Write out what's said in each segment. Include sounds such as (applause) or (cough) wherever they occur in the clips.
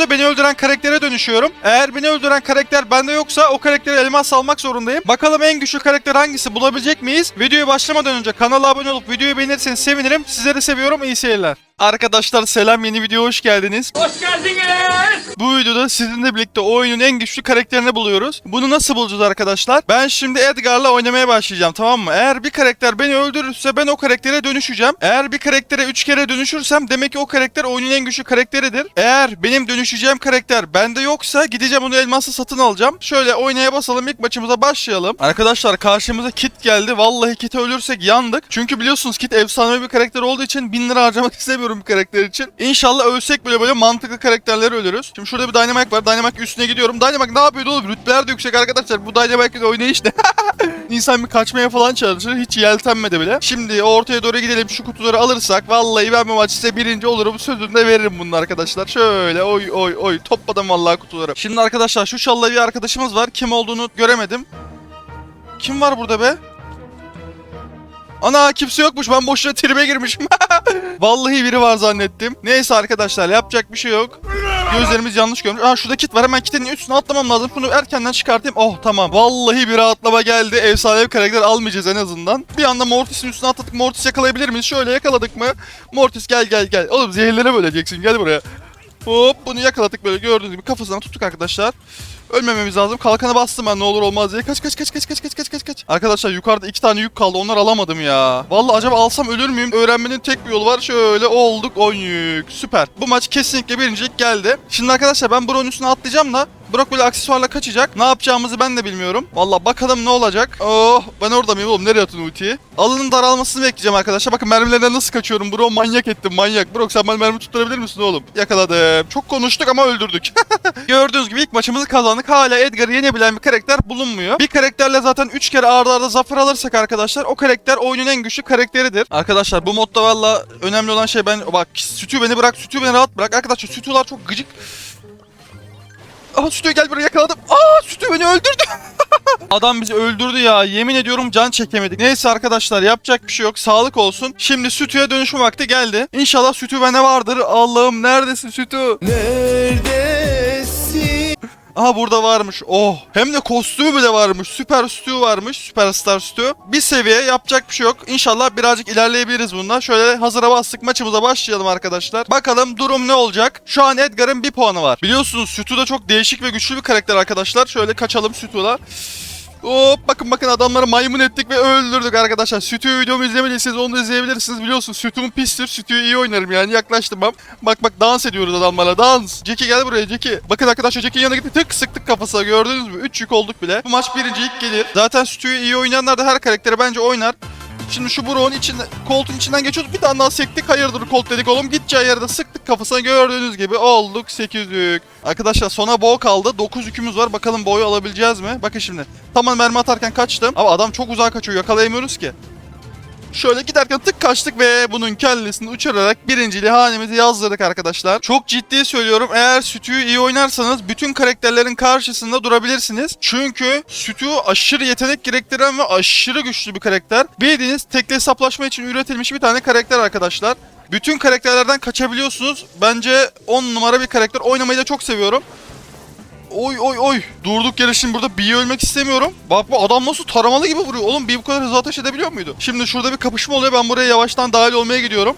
videoda beni öldüren karaktere dönüşüyorum. Eğer beni öldüren karakter bende yoksa o karaktere elmas almak zorundayım. Bakalım en güçlü karakter hangisi bulabilecek miyiz? Videoya başlamadan önce kanala abone olup videoyu beğenirseniz sevinirim. Sizleri seviyorum. İyi seyirler. Arkadaşlar selam yeni videoya hoş geldiniz. Hoş geldiniz. Bu videoda sizinle birlikte oyunun en güçlü karakterini buluyoruz. Bunu nasıl bulacağız arkadaşlar? Ben şimdi Edgar'la oynamaya başlayacağım tamam mı? Eğer bir karakter beni öldürürse ben o karaktere dönüşeceğim. Eğer bir karaktere 3 kere dönüşürsem demek ki o karakter oyunun en güçlü karakteridir. Eğer benim dönüşeceğim karakter bende yoksa gideceğim onu elmasla satın alacağım. Şöyle oynaya basalım ilk maçımıza başlayalım. Arkadaşlar karşımıza Kit geldi. Vallahi Kit'e ölürsek yandık. Çünkü biliyorsunuz Kit efsane bir karakter olduğu için 1000 lira harcamak (laughs) istemiyorum bir karakter için. İnşallah ölsek böyle böyle mantıklı karakterleri ölürüz. Şimdi şurada bir Dynamite var. Dynamite üstüne gidiyorum. Dynamite ne yapıyordu oğlum? Rütbeler de yüksek arkadaşlar. Bu Dynamite'in oynayış ne? (laughs) İnsan bir kaçmaya falan çalışır. Hiç yeltenmedi bile. Şimdi ortaya doğru gidelim. Şu kutuları alırsak vallahi ben bu maç size birinci olurum. Sözünü de veririm bunun arkadaşlar. Şöyle oy oy oy. Topladım vallahi kutuları. Şimdi arkadaşlar şu şallı bir arkadaşımız var. Kim olduğunu göremedim. Kim var burada be? Ana kimse yokmuş. Ben boşuna tribe girmişim. (laughs) Vallahi biri var zannettim. Neyse arkadaşlar yapacak bir şey yok. Gözlerimiz yanlış görmüş. Aa şurada kit var. Hemen kitin üstüne atlamam lazım. Bunu erkenden çıkartayım. Oh tamam. Vallahi bir rahatlama geldi. Efsane bir karakter almayacağız en azından. Bir anda Mortis'in üstüne atladık. Mortis yakalayabilir miyiz? Şöyle yakaladık mı? Mortis gel gel gel. Oğlum zehirlere böleceksin. Gel buraya. Hop bunu yakaladık böyle gördüğünüz gibi kafasından tuttuk arkadaşlar. Ölmememiz lazım. Kalkanı bastım ben ne olur olmaz diye. Kaç kaç kaç kaç kaç kaç kaç kaç kaç. Arkadaşlar yukarıda iki tane yük kaldı. Onları alamadım ya. Vallahi acaba alsam ölür müyüm? Öğrenmenin tek bir yolu var. Şöyle olduk 10 yük. Süper. Bu maç kesinlikle birincilik geldi. Şimdi arkadaşlar ben Brock'un üstüne atlayacağım da Brock böyle aksesuarla kaçacak. Ne yapacağımızı ben de bilmiyorum. Vallahi bakalım ne olacak. Oh ben orada mıyım oğlum? Nereye atın ultiyi? Alanın daralmasını bekleyeceğim arkadaşlar. Bakın mermilerden nasıl kaçıyorum. Bro manyak ettim manyak. Brock sen bana mermi tutturabilir misin oğlum? Yakaladım. Çok konuştuk ama öldürdük. (laughs) Gördüğünüz gibi ilk maçımızı kazandık. Hala Edgar'ı yenebilen bir karakter bulunmuyor. Bir karakterle zaten 3 kere arda arda zafer alırsak arkadaşlar o karakter oyunun en güçlü karakteridir. Arkadaşlar bu modda valla önemli olan şey ben bak sütü beni bırak sütü beni rahat bırak. Arkadaşlar sütüler çok gıcık. Aha sütü gel buraya yakaladım. Aa sütü beni öldürdü. (laughs) Adam bizi öldürdü ya. Yemin ediyorum can çekemedik. Neyse arkadaşlar yapacak bir şey yok. Sağlık olsun. Şimdi sütüye dönüşme vakti geldi. İnşallah sütü bende vardır. Allah'ım neredesin sütü? Neredesin? Aha burada varmış. Oh. Hem de kostümü bile varmış. Süper Stu varmış. Süperstar Stu. Bir seviye yapacak bir şey yok. İnşallah birazcık ilerleyebiliriz bundan. Şöyle hazıra bastık maçımıza başlayalım arkadaşlar. Bakalım durum ne olacak? Şu an Edgar'ın bir puanı var. Biliyorsunuz Stu da çok değişik ve güçlü bir karakter arkadaşlar. Şöyle kaçalım Stu'la. Hop bakın bakın adamları maymun ettik ve öldürdük arkadaşlar. Sütü videomu izlemediyseniz onu da izleyebilirsiniz. Biliyorsunuz sütüm pistir. Sütüyü iyi oynarım yani yaklaştırmam. Bak bak dans ediyoruz adamlarla dans. Jackie gel buraya Jackie. Bakın arkadaşlar Jackie'nin yanına gitti tık sıktık kafasına gördünüz mü? 3 yük olduk bile. Bu maç birinci ilk gelir. Zaten sütüyü iyi oynayanlar da her karakteri bence oynar. Şimdi şu Brock'un içinde, koltuğun içinden geçiyorduk. Bir tane daha sektik. Hayırdır Colt dedik oğlum. Gideceği yerde sıktık kafasına gördüğünüz gibi. Olduk 8 yük. Arkadaşlar sona bow kaldı. 9 yükümüz var. Bakalım boyu alabileceğiz mi? Bakın şimdi. Tamam mermi atarken kaçtım. Ama adam çok uzağa kaçıyor. Yakalayamıyoruz ki. Şöyle giderken tık kaçtık ve bunun kellesini uçurarak birinciliği hanemize yazdırdık arkadaşlar. Çok ciddi söylüyorum eğer Sütü'yü iyi oynarsanız bütün karakterlerin karşısında durabilirsiniz. Çünkü Sütü aşırı yetenek gerektiren ve aşırı güçlü bir karakter. Bildiğiniz tekli hesaplaşma için üretilmiş bir tane karakter arkadaşlar. Bütün karakterlerden kaçabiliyorsunuz. Bence 10 numara bir karakter. Oynamayı da çok seviyorum. Oy oy oy. Durduk yere şimdi burada B'yi ölmek istemiyorum. Bak bu adam nasıl taramalı gibi vuruyor. Oğlum B bu kadar hızlı ateş edebiliyor muydu? Şimdi şurada bir kapışma oluyor. Ben buraya yavaştan dahil olmaya gidiyorum.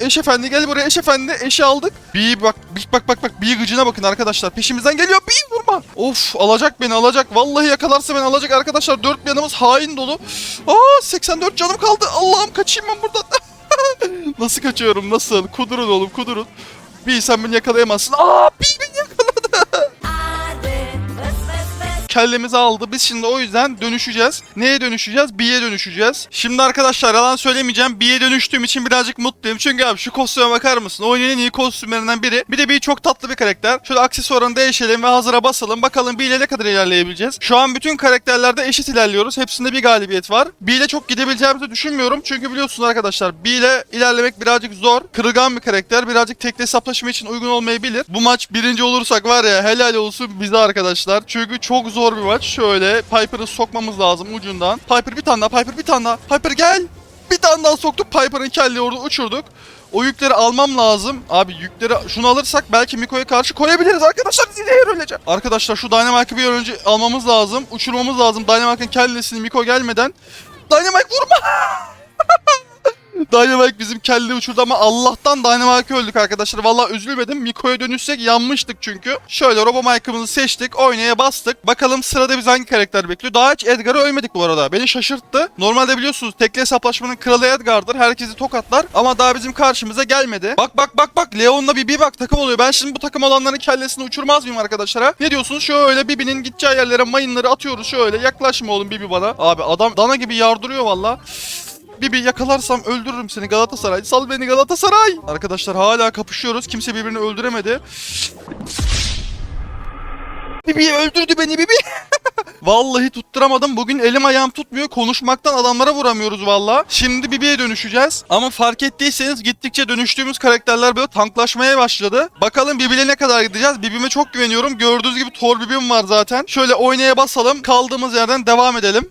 Eş efendi gel buraya eş efendi. Eşi aldık. B bak bak bak bak bak. B gıcına bakın arkadaşlar. Peşimizden geliyor. B vurma. Of alacak beni alacak. Vallahi yakalarsa beni alacak arkadaşlar. Dört bir yanımız hain dolu. Aa 84 canım kaldı. Allah'ım kaçayım ben buradan. (laughs) nasıl kaçıyorum nasıl? Kudurun oğlum kudurun. B sen beni yakalayamazsın. Aa B kellemizi aldı. Biz şimdi o yüzden dönüşeceğiz. Neye dönüşeceğiz? B'ye dönüşeceğiz. Şimdi arkadaşlar yalan söylemeyeceğim. B'ye dönüştüğüm için birazcık mutluyum. Çünkü abi şu kostüme bakar mısın? Oyunun en iyi kostümlerinden biri. Bir de B çok tatlı bir karakter. Şöyle aksesuarını değişelim ve hazıra basalım. Bakalım B ile ne kadar ilerleyebileceğiz. Şu an bütün karakterlerde eşit ilerliyoruz. Hepsinde bir galibiyet var. B ile çok gidebileceğimizi düşünmüyorum. Çünkü biliyorsunuz arkadaşlar B ile ilerlemek birazcık zor. Kırılgan bir karakter. Birazcık tekli hesaplaşma için uygun olmayabilir. Bu maç birinci olursak var ya helal olsun bize arkadaşlar. Çünkü çok zor bir maç. Şöyle Piper'ı sokmamız lazım ucundan. Piper bir tane daha. Piper bir tane daha. Piper gel. Bir tane daha soktuk. Piper'ın kelleyi orada uçurduk. O yükleri almam lazım. Abi yükleri şunu alırsak belki Miko'ya karşı koyabiliriz arkadaşlar. Zileyir öleceğim. Arkadaşlar şu Dynamite'ı bir önce almamız lazım. Uçurmamız lazım. Dynamite'ın kellesini Miko gelmeden. Dynamite vurma. (laughs) Dynamite bizim kelle uçurdu ama Allah'tan Dynamite öldük arkadaşlar. Vallahi üzülmedim. Miko'ya dönüşsek yanmıştık çünkü. Şöyle Robomike'ımızı seçtik. Oynaya bastık. Bakalım sırada biz hangi karakter bekliyor. Daha hiç Edgar'ı ölmedik bu arada. Beni şaşırttı. Normalde biliyorsunuz tekli hesaplaşmanın kralı Edgar'dır. Herkesi tokatlar. Ama daha bizim karşımıza gelmedi. Bak bak bak bak. Leon'la Bibi bak takım oluyor. Ben şimdi bu takım olanların kellesini uçurmaz mıyım arkadaşlara? Ne diyorsunuz? Şöyle Bibi'nin gideceği yerlere mayınları atıyoruz şöyle. Yaklaşma oğlum Bibi bana. Abi adam dana gibi yardırıyor valla. Bibi yakalarsam öldürürüm seni Galatasaray. Sal beni Galatasaray. Arkadaşlar hala kapışıyoruz. Kimse birbirini öldüremedi. Bibi öldürdü beni Bibi. (laughs) Vallahi tutturamadım. Bugün elim ayağım tutmuyor. Konuşmaktan adamlara vuramıyoruz valla. Şimdi Bibi'ye dönüşeceğiz. Ama fark ettiyseniz gittikçe dönüştüğümüz karakterler böyle tanklaşmaya başladı. Bakalım Bibi'yle ne kadar gideceğiz. Bibi'me çok güveniyorum. Gördüğünüz gibi Thor Bibi'm var zaten. Şöyle oynaya basalım. Kaldığımız yerden devam edelim.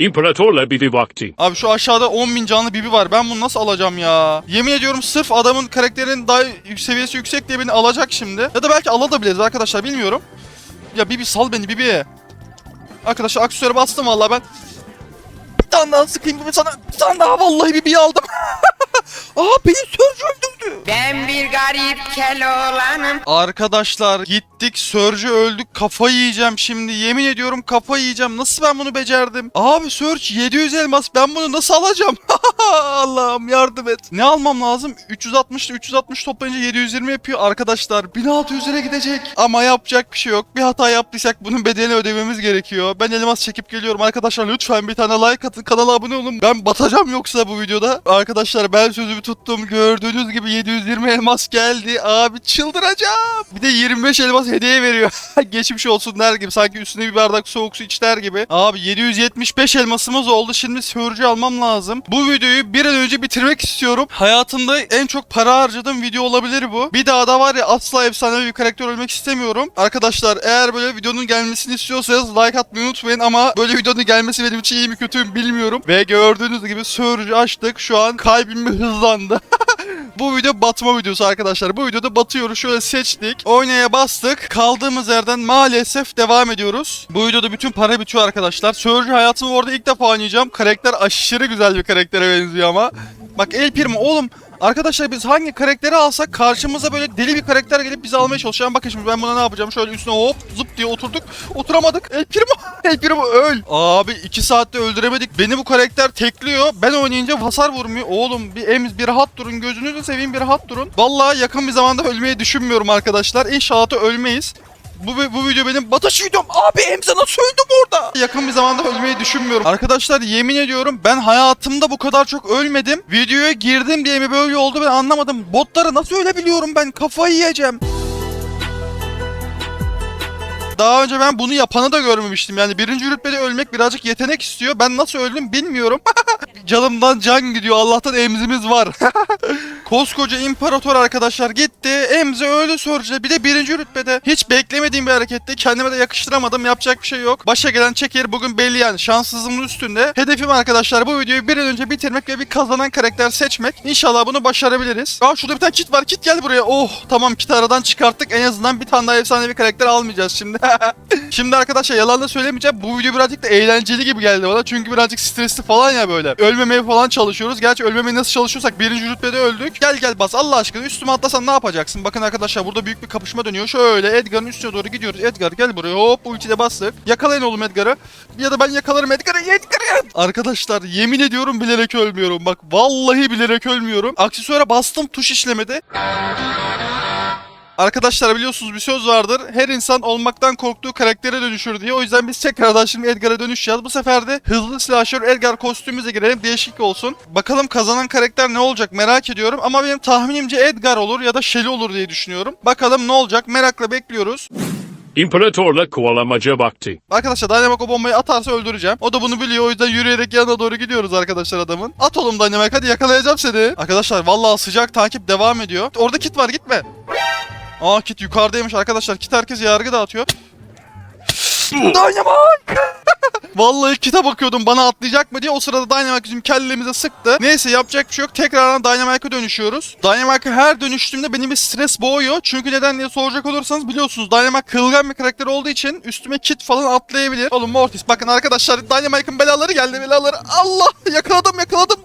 İmparatorla bir vakti. Abi şu aşağıda 10.000 canlı Bibi var. Ben bunu nasıl alacağım ya? Yemin ediyorum sırf adamın karakterinin daha seviyesi yüksek diye beni alacak şimdi. Ya da belki alabiliriz arkadaşlar bilmiyorum. Ya Bibi sal beni Bibi. Arkadaşlar aksesuarı bastım vallahi ben. Bir tane daha sıkayım Bibi sana. Bir tane daha vallahi Bibi'yi aldım. (laughs) Aa beni Surge öldürdü. Ben bir garip Keloğlan'ım. Arkadaşlar gittik Surge'ü öldük kafayı yiyeceğim şimdi. Yemin ediyorum kafayı yiyeceğim. Nasıl ben bunu becerdim? Abi Surge 700 elmas. Ben bunu nasıl alacağım? (laughs) Allah'ım yardım et. Ne almam lazım? 360 360 toplayınca 720 yapıyor. Arkadaşlar 1600'lere gidecek. Ama yapacak bir şey yok. Bir hata yaptıysak bunun bedelini ödememiz gerekiyor. Ben elmas çekip geliyorum. Arkadaşlar lütfen bir tane like atın kanala abone olun. Ben batacağım yoksa bu videoda. Arkadaşlar ben sözümü tuttum. Gördüğünüz gibi 720 elmas geldi. Abi çıldıracağım. Bir de 25 elmas hediye veriyor. (laughs) Geçmiş olsun der gibi. Sanki üstüne bir bardak soğuk su iç der gibi. Abi 775 elmasımız oldu. Şimdi sörcü almam lazım. Bu videoyu bir an önce bitirmek istiyorum. Hayatımda en çok para harcadığım video olabilir bu. Bir daha da var ya asla efsanevi bir karakter ölmek istemiyorum. Arkadaşlar eğer böyle videonun gelmesini istiyorsanız like atmayı unutmayın ama böyle videonun gelmesi benim için iyi mi kötü mü bilmiyorum ve gördüğünüz gibi sörcü açtık şu an kalbim hızlandı (laughs) bu video batma videosu arkadaşlar. Bu videoda batıyoruz. Şöyle seçtik. Oynaya bastık. Kaldığımız yerden maalesef devam ediyoruz. Bu videoda bütün para bitiyor arkadaşlar. Surge hayatımı orada ilk defa oynayacağım. Karakter aşırı güzel bir karaktere benziyor ama. Bak El Primo oğlum. Arkadaşlar biz hangi karakteri alsak karşımıza böyle deli bir karakter gelip bizi almaya çalışıyor. Bakın şimdi ben buna ne yapacağım? Şöyle üstüne hop zıp diye oturduk. Oturamadık. El Primo. (laughs) El Primo öl. Abi 2 saatte öldüremedik. Beni bu karakter tekliyor. Ben oynayınca hasar vurmuyor. Oğlum bir emz bir rahat durun. Gözünüzü seveyim bir rahat durun. Vallahi yakın bir zamanda ölmeyi düşünmüyorum arkadaşlar. İnşallah ölmeyiz. Bu, bu video benim batış videom. Abi Emze nasıl öldüm orada? Yakın bir zamanda ölmeyi düşünmüyorum. Arkadaşlar yemin ediyorum ben hayatımda bu kadar çok ölmedim. Videoya girdim diye mi böyle oldu ben anlamadım. Botları nasıl ölebiliyorum ben? Kafayı yiyeceğim. Daha önce ben bunu yapanı da görmemiştim. Yani birinci rütbede ölmek birazcık yetenek istiyor. Ben nasıl öldüm bilmiyorum. (laughs) Canımdan can gidiyor. Allah'tan emzimiz var. (laughs) Koskoca imparator arkadaşlar gitti. Emzi öldü Surge'de. Bir de birinci rütbede. Hiç beklemediğim bir hareketti. Kendime de yakıştıramadım. Yapacak bir şey yok. Başa gelen çeker bugün belli yani. Şanssızlığımın üstünde. Hedefim arkadaşlar bu videoyu bir an önce bitirmek ve bir kazanan karakter seçmek. İnşallah bunu başarabiliriz. Aa şurada bir tane kit var. Kit gel buraya. Oh tamam kit aradan çıkarttık. En azından bir tane daha efsanevi karakter almayacağız şimdi. (laughs) (laughs) şimdi arkadaşlar yalan da söylemeyeceğim. Bu video birazcık da eğlenceli gibi geldi bana. Çünkü birazcık stresli falan ya böyle. Ölmemeye falan çalışıyoruz. Gerçi ölmemeye nasıl çalışıyorsak birinci rütbede öldük. Gel gel bas Allah aşkına üstüme atlasan ne yapacaksın? Bakın arkadaşlar burada büyük bir kapışma dönüyor. Şöyle Edgar'ın üstüne doğru gidiyoruz. Edgar gel buraya. Hop ultide bastık. Yakalayın oğlum Edgar'ı. Ya da ben yakalarım Edgar'ı. Edgar'ı. Arkadaşlar yemin ediyorum bilerek ölmüyorum. Bak vallahi bilerek ölmüyorum. Aksesuara bastım tuş işlemedi. Arkadaşlar biliyorsunuz bir söz vardır. Her insan olmaktan korktuğu karaktere dönüşür diye. O yüzden biz tekrardan şimdi Edgar'a dönüşeceğiz. Bu sefer de hızlı slasher Edgar kostümümüze girelim. Değişiklik olsun. Bakalım kazanan karakter ne olacak merak ediyorum. Ama benim tahminimce Edgar olur ya da Shelly olur diye düşünüyorum. Bakalım ne olacak merakla bekliyoruz. İmparatorla kovalamaca vakti. Arkadaşlar Dynamite o bombayı atarsa öldüreceğim. O da bunu biliyor o yüzden yürüyerek yanına doğru gidiyoruz arkadaşlar adamın. At oğlum Dynamite hadi yakalayacağım seni. Arkadaşlar vallahi sıcak takip devam ediyor. Orada kit var gitme. Aa kit yukarıdaymış arkadaşlar. Kit herkes yargı dağıtıyor. (laughs) Dynamite! (laughs) Vallahi kitap bakıyordum bana atlayacak mı diye. O sırada Dynamite bizim kellemize sıktı. Neyse yapacak bir şey yok. Tekrardan Dynamite'a dönüşüyoruz. Dynamite'a her dönüştüğümde beni bir stres boğuyor. Çünkü neden diye soracak olursanız biliyorsunuz Dynamite kırılgan bir karakter olduğu için üstüme kit falan atlayabilir. Oğlum Mortis bakın arkadaşlar Dynamite'ın belaları geldi belaları. Allah yakaladım yakaladım.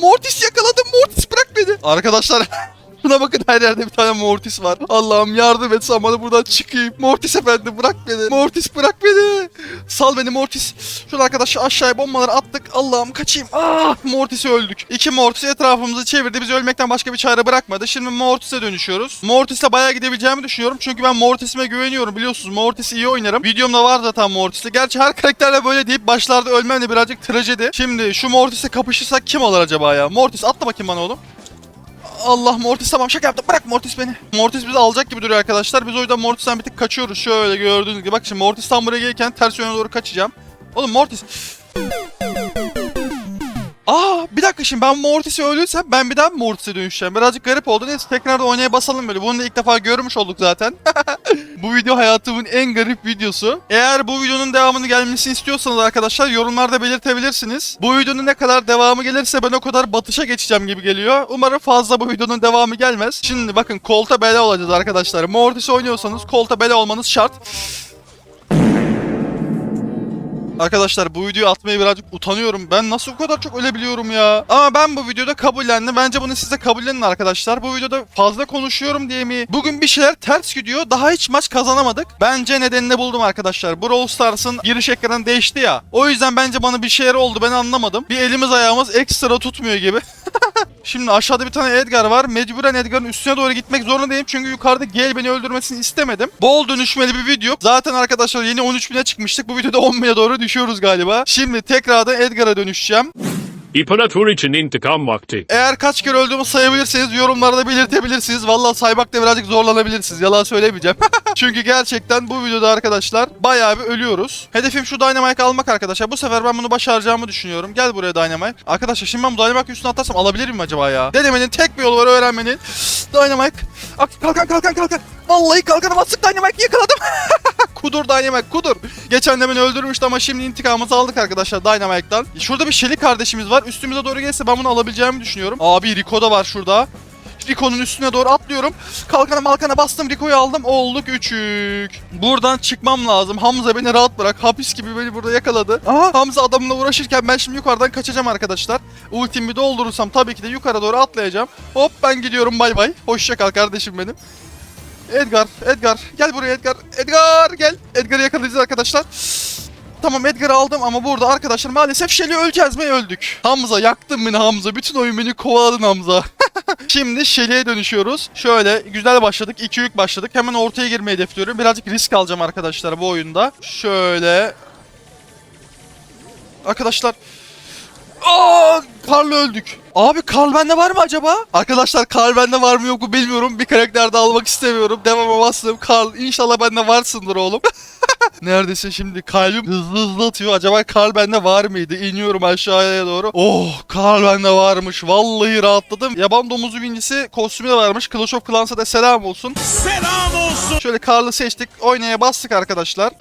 Mortis yakaladım Mortis bırak beni. Arkadaşlar (laughs) Şuna bakın her yerde bir tane Mortis var. Allah'ım yardım et sen bana buradan çıkayım. Mortis efendi bırak beni. Mortis bırak beni. Sal beni Mortis. Şurada arkadaşlar aşağıya bombaları attık. Allah'ım kaçayım. Ah Mortis'i öldük. İki Mortis etrafımızı çevirdi. Bizi ölmekten başka bir çare bırakmadı. Şimdi Mortis'e dönüşüyoruz. Mortis'le bayağı gidebileceğimi düşünüyorum. Çünkü ben Mortis'ime güveniyorum. Biliyorsunuz Mortis iyi oynarım. Videomda var zaten Mortis'te. Gerçi her karakterle böyle deyip başlarda ölmem de birazcık trajedi. Şimdi şu Mortis'e kapışırsak kim olur acaba ya? Mortis atla bakayım bana oğlum. Allah Mortis tamam şaka yaptım. Bırak Mortis beni. Mortis bizi alacak gibi duruyor arkadaşlar. Biz o yüzden Mortis'ten bir tık kaçıyoruz. Şöyle gördüğünüz gibi. Bak şimdi Mortis tam buraya gelirken ters yöne doğru kaçacağım. Oğlum Mortis. Aa bir dakika şimdi ben Mortis'i öldürsem ben bir daha Mortis'e dönüşeceğim. Birazcık garip oldu. Neyse tekrar da oynaya basalım böyle. Bunu da ilk defa görmüş olduk zaten. (laughs) bu video hayatımın en garip videosu. Eğer bu videonun devamını gelmesini istiyorsanız arkadaşlar yorumlarda belirtebilirsiniz. Bu videonun ne kadar devamı gelirse ben o kadar batışa geçeceğim gibi geliyor. Umarım fazla bu videonun devamı gelmez. Şimdi bakın kolta bela olacağız arkadaşlar. Mortis oynuyorsanız kolta bela olmanız şart. Arkadaşlar bu videoyu atmaya birazcık utanıyorum. Ben nasıl bu kadar çok ölebiliyorum ya? Ama ben bu videoda kabullendim. Bence bunu siz de kabullenin arkadaşlar. Bu videoda fazla konuşuyorum diye mi? Bugün bir şeyler ters gidiyor. Daha hiç maç kazanamadık. Bence nedenini buldum arkadaşlar. Brawl Stars'ın giriş ekranı değişti ya. O yüzden bence bana bir şeyler oldu. Ben anlamadım. Bir elimiz ayağımız ekstra tutmuyor gibi. (laughs) Şimdi aşağıda bir tane Edgar var. Mecburen Edgar'ın üstüne doğru gitmek zorundayım. Çünkü yukarıda Gale beni öldürmesini istemedim. Bol dönüşmeli bir video. Zaten arkadaşlar yeni 13.000'e çıkmıştık. Bu videoda 10.000'e doğru düşüyoruz galiba. Şimdi tekrardan Edgar'a dönüşeceğim. İmparator için intikam vakti. Eğer kaç kere öldüğümü sayabilirseniz yorumlarda belirtebilirsiniz. Vallahi saymakta birazcık zorlanabilirsiniz. Yalan söylemeyeceğim. (laughs) Çünkü gerçekten bu videoda arkadaşlar bayağı bir ölüyoruz. Hedefim şu Dynamite almak arkadaşlar. Bu sefer ben bunu başaracağımı düşünüyorum. Gel buraya Dynamite. Arkadaşlar şimdi ben bu Dynamite üstüne atlarsam alabilir miyim acaba ya? Denemenin tek bir yolu var öğrenmenin. (gasps) Dynamite. Kalkan kalkan kalkan. Vallahi kalkanı bastık Dynamite yakaladım. (laughs) kudur Dynamite kudur. Geçen de beni öldürmüştü ama şimdi intikamımızı aldık arkadaşlar Dynamite'dan. Şurada bir Shelly kardeşimiz var. Üstümüze doğru gelirse ben bunu alabileceğimi düşünüyorum. Abi Rico da var şurada. Rico'nun üstüne doğru atlıyorum. Kalkana malkana bastım Rico'yu aldım. Olduk üçük. Buradan çıkmam lazım. Hamza beni rahat bırak. Hapis gibi beni burada yakaladı. Aha, Hamza adamla uğraşırken ben şimdi yukarıdan kaçacağım arkadaşlar. Ultimi doldurursam tabii ki de yukarı doğru atlayacağım. Hop ben gidiyorum bay bay. Hoşça kal kardeşim benim. Edgar, Edgar. Gel buraya Edgar. Edgar gel. Edgar'ı yakalayacağız arkadaşlar. Tamam Edgar'ı aldım ama burada arkadaşlar maalesef Shelly öleceğiz mi öldük. Hamza yaktın beni Hamza. Bütün oyun beni kovaladın Hamza. (laughs) Şimdi Shelly'e dönüşüyoruz. Şöyle güzel başladık. İki yük başladık. Hemen ortaya girmeyi hedefliyorum. Birazcık risk alacağım arkadaşlar bu oyunda. Şöyle. Arkadaşlar. Aa, Karl öldük. Abi Karl bende var mı acaba? Arkadaşlar Karl bende var mı yok mu bilmiyorum. Bir karakter de almak istemiyorum. Devama bastım. Karl inşallah bende varsındır oğlum. (laughs) Neredesin şimdi? Kalbim hızlı hızlı atıyor. Acaba Karl bende var mıydı? İniyorum aşağıya doğru. Oh Karl bende varmış. Vallahi rahatladım. Yaban domuzu bincisi kostümü de varmış. Clash of Clans'a da selam olsun. Selam olsun. Şöyle Karl'ı seçtik. Oynaya bastık arkadaşlar.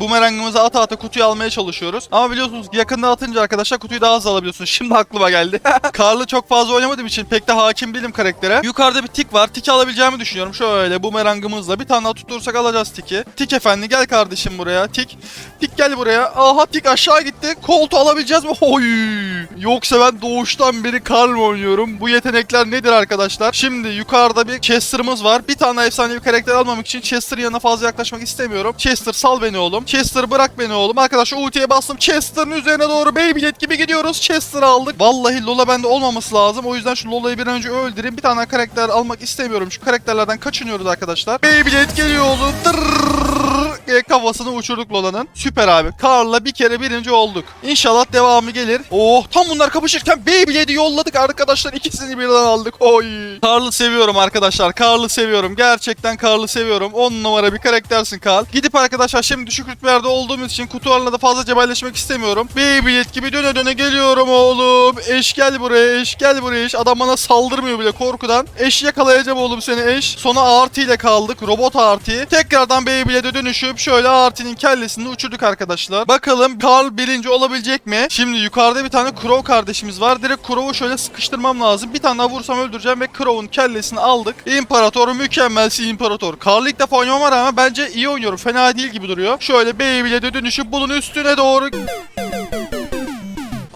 Bumerangımızı ata ata kutuyu almaya çalışıyoruz. Ama biliyorsunuz yakında atınca arkadaşlar kutuyu daha hızlı alabiliyorsunuz. Şimdi aklıma geldi. (laughs) Karlı çok fazla oynamadığım için pek de hakim değilim karaktere. Yukarıda bir tik var. Tiki alabileceğimi düşünüyorum. Şöyle bumerangımızla bir tane daha tutturursak alacağız tiki. Tik efendi gel kardeşim buraya. Tik. Tik gel buraya. Aha tik aşağı gitti. Koltuğu alabileceğiz mi? Oy. Yoksa ben doğuştan beri Karl mı oynuyorum? Bu yetenekler nedir arkadaşlar? Şimdi yukarıda bir Chester'ımız var. Bir tane efsanevi karakter almamak için Chester'ın yanına fazla yaklaşmak istemiyorum. Chester sal beni oğlum. Chester bırak beni oğlum. Arkadaşlar ultiye bastım. Chester'ın üzerine doğru Beyblade gibi gidiyoruz. Chester'ı aldık. Vallahi Lola bende olmaması lazım. O yüzden şu Lola'yı bir önce öldüreyim. Bir tane karakter almak istemiyorum. Şu karakterlerden kaçınıyoruz arkadaşlar. Beyblade geliyor oğlum. Tırrrr diye kafasını uçurduk Lola'nın. Süper abi. Karl'la bir kere birinci olduk. İnşallah devamı gelir. Oh tam bunlar kapışırken Beyblade'i yolladık arkadaşlar. İkisini birden aldık. Oy. Karl'ı seviyorum arkadaşlar. Karl'ı seviyorum. Gerçekten Karl'ı seviyorum. 10 numara bir karaktersin Karl. Gidip arkadaşlar şimdi düşük rütbelerde olduğumuz için kutularla da fazla cebelleşmek istemiyorum. Beyblade gibi döne döne geliyorum oğlum. Eş gel buraya eş gel buraya eş. Adam bana saldırmıyor bile korkudan. Eş yakalayacağım oğlum seni eş. Sona artı ile kaldık. Robot artı. Tekrardan Beyblade'e dönüşüp atıp şöyle Artin'in kellesini uçurduk arkadaşlar. Bakalım Karl birinci olabilecek mi? Şimdi yukarıda bir tane Crow kardeşimiz var. Direkt Crow'u şöyle sıkıştırmam lazım. Bir tane daha vursam öldüreceğim ve Crow'un kellesini aldık. İmparator mükemmelsi imparator. Karl ilk defa oynamama rağmen bence iyi oynuyorum. Fena değil gibi duruyor. Şöyle Beyblade'e dönüşüp bunun üstüne doğru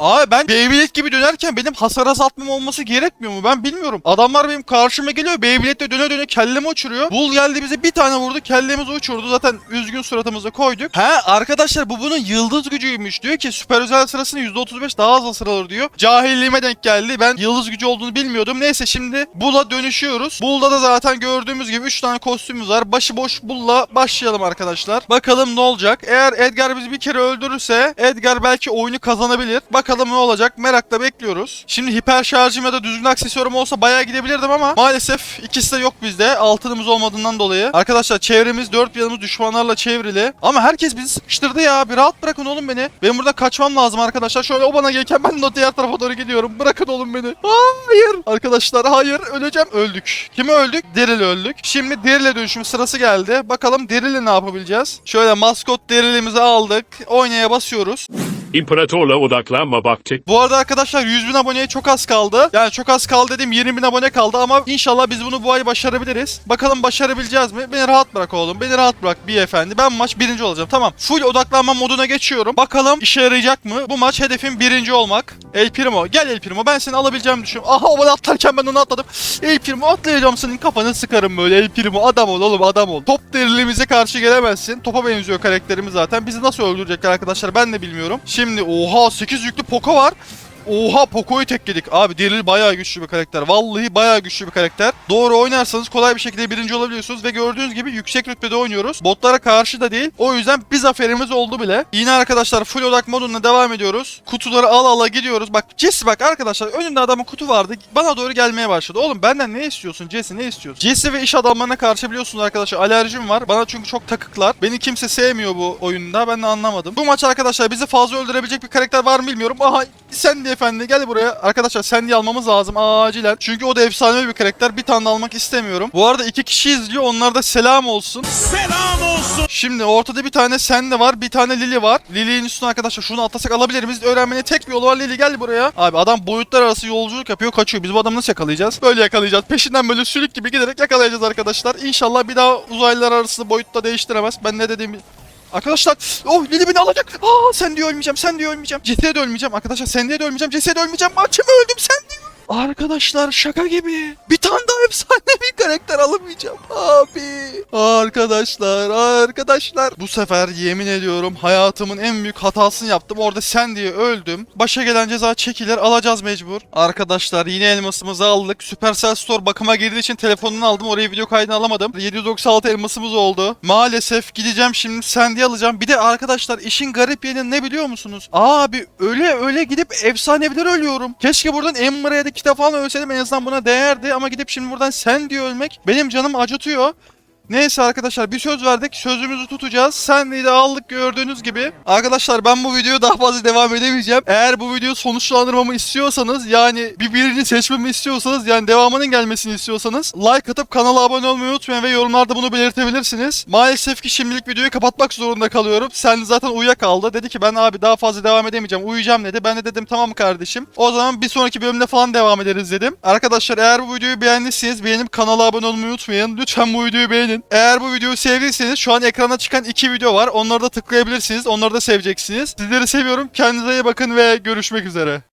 Abi ben Beyblade gibi dönerken benim hasar azaltmam olması gerekmiyor mu? Ben bilmiyorum. Adamlar benim karşıma geliyor. Beyblade'de döne döne kellemi uçuruyor. Bull geldi bize bir tane vurdu. Kellemizi uçurdu. Zaten üzgün suratımıza koyduk. He arkadaşlar bu bunun yıldız gücüymüş. Diyor ki süper özel sırasını %35 daha az hasar alır diyor. Cahilliğime denk geldi. Ben yıldız gücü olduğunu bilmiyordum. Neyse şimdi Bull'a dönüşüyoruz. Bull'da da zaten gördüğümüz gibi 3 tane kostümümüz var. Başıboş Bull'la başlayalım arkadaşlar. Bakalım ne olacak. Eğer Edgar bizi bir kere öldürürse Edgar belki oyunu kazanabilir. Bakalım ne olacak merakla bekliyoruz. Şimdi hiper şarjım ya da düzgün aksesuarım olsa bayağı gidebilirdim ama maalesef ikisi de yok bizde. Altınımız olmadığından dolayı. Arkadaşlar çevremiz dört yanımız düşmanlarla çevrili. Ama herkes bizi sıkıştırdı ya. Bir rahat bırakın oğlum beni. Benim burada kaçmam lazım arkadaşlar. Şöyle o bana gelirken ben de diğer tarafa doğru gidiyorum. Bırakın oğlum beni. Hayır. Arkadaşlar hayır. Öleceğim. Öldük. Kimi öldük? Deril öldük. Şimdi Deril'e dönüşüm sırası geldi. Bakalım Deril'le ne yapabileceğiz? Şöyle maskot Deril'imizi aldık. Oynaya basıyoruz. İmparatorla odaklanma vakti. Bu arada arkadaşlar 100 bin aboneye çok az kaldı. Yani çok az kaldı dedim 20 bin abone kaldı ama inşallah biz bunu bu ay başarabiliriz. Bakalım başarabileceğiz mi? Beni rahat bırak oğlum. Beni rahat bırak bir efendi. Ben maç birinci olacağım. Tamam. Full odaklanma moduna geçiyorum. Bakalım işe yarayacak mı? Bu maç hedefim birinci olmak. El Primo. Gel El Primo. Ben seni alabileceğimi düşünüyorum. Aha bana atlarken ben onu atladım. El Primo atlayacağım senin kafanı sıkarım böyle. El Primo adam ol oğlum adam ol. Top derilimize karşı gelemezsin. Topa benziyor karakterimiz zaten. Bizi nasıl öldürecekler arkadaşlar ben de bilmiyorum. Şimdi oha 8 yüklü Poco var. Oha Poco'yu tekledik. Abi Daryl bayağı güçlü bir karakter. Vallahi bayağı güçlü bir karakter. Doğru oynarsanız kolay bir şekilde birinci olabiliyorsunuz ve gördüğünüz gibi yüksek rütbede oynuyoruz. Botlara karşı da değil. O yüzden bir zaferimiz oldu bile. Yine arkadaşlar full odak moduna devam ediyoruz. Kutuları al ala gidiyoruz. Bak Jesse bak arkadaşlar önünde adamın kutu vardı. Bana doğru gelmeye başladı. Oğlum benden ne istiyorsun Jesse ne istiyorsun? Jesse ve iş adamlarına karşı biliyorsunuz arkadaşlar alerjim var. Bana çünkü çok takıklar. Beni kimse sevmiyor bu oyunda. Ben de anlamadım. Bu maç arkadaşlar bizi fazla öldürebilecek bir karakter var mı bilmiyorum. Aha Sandy efendi gel buraya. Arkadaşlar Sandy almamız lazım acilen. Çünkü o da efsanevi bir karakter. Bir tane almak istemiyorum. Bu arada iki kişi izliyor. Onlar da selam olsun. Selam olsun. Şimdi ortada bir tane Sandy var. Bir tane Lily var. Lily'nin üstüne arkadaşlar şunu atlasak alabilir miyiz? Öğrenmenin tek bir yolu var. Lily gel buraya. Abi adam boyutlar arası yolculuk yapıyor. Kaçıyor. Biz bu adamı nasıl yakalayacağız? Böyle yakalayacağız. Peşinden böyle sülük gibi giderek yakalayacağız arkadaşlar. İnşallah bir daha uzaylılar arası boyutta değiştiremez. Ben ne dediğimi Arkadaşlar oh Lili beni alacak. Aa sen diye ölmeyeceğim sen diye ölmeyeceğim. Jesse'ye de ölmeyeceğim arkadaşlar sen diye de ölmeyeceğim. Jesse'ye de ölmeyeceğim. Maçımı öldüm sen diye. Arkadaşlar şaka gibi. Bir tane daha efsane bir karakter alamayacağım. Abi. Arkadaşlar arkadaşlar. Bu sefer yemin ediyorum hayatımın en büyük hatasını yaptım. Orada sen diye öldüm. Başa gelen ceza çekilir alacağız mecbur. Arkadaşlar yine elmasımızı aldık. Supercell Store bakıma girdiği için telefonunu aldım. Oraya video kaydını alamadım. 796 elmasımız oldu. Maalesef gideceğim şimdi sen diye alacağım. Bir de arkadaşlar işin garip yanı ne biliyor musunuz? Abi öyle öyle gidip efsaneviler ölüyorum. Keşke buradan Emmer'a ya da kitap falan ölseydim en azından buna değerdi. Ama gidip şimdi buradan sen diye ölmek benim canım acıtıyor. Neyse arkadaşlar bir söz verdik. Sözümüzü tutacağız. Sendeyi de aldık gördüğünüz gibi. Arkadaşlar ben bu videoya daha fazla devam edemeyeceğim. Eğer bu videoyu sonuçlandırmamı istiyorsanız yani bir birini seçmemi istiyorsanız yani devamının gelmesini istiyorsanız like atıp kanala abone olmayı unutmayın ve yorumlarda bunu belirtebilirsiniz. Maalesef ki şimdilik videoyu kapatmak zorunda kalıyorum. Sen zaten uyuyakaldı. Dedi ki ben abi daha fazla devam edemeyeceğim. Uyuyacağım dedi. Ben de dedim tamam kardeşim. O zaman bir sonraki bölümde falan devam ederiz dedim. Arkadaşlar eğer bu videoyu beğendiyseniz beğenip kanala abone olmayı unutmayın. Lütfen bu videoyu beğenin. Eğer bu videoyu sevdiyseniz şu an ekrana çıkan iki video var. Onları da tıklayabilirsiniz. Onları da seveceksiniz. Sizleri seviyorum. Kendinize iyi bakın ve görüşmek üzere.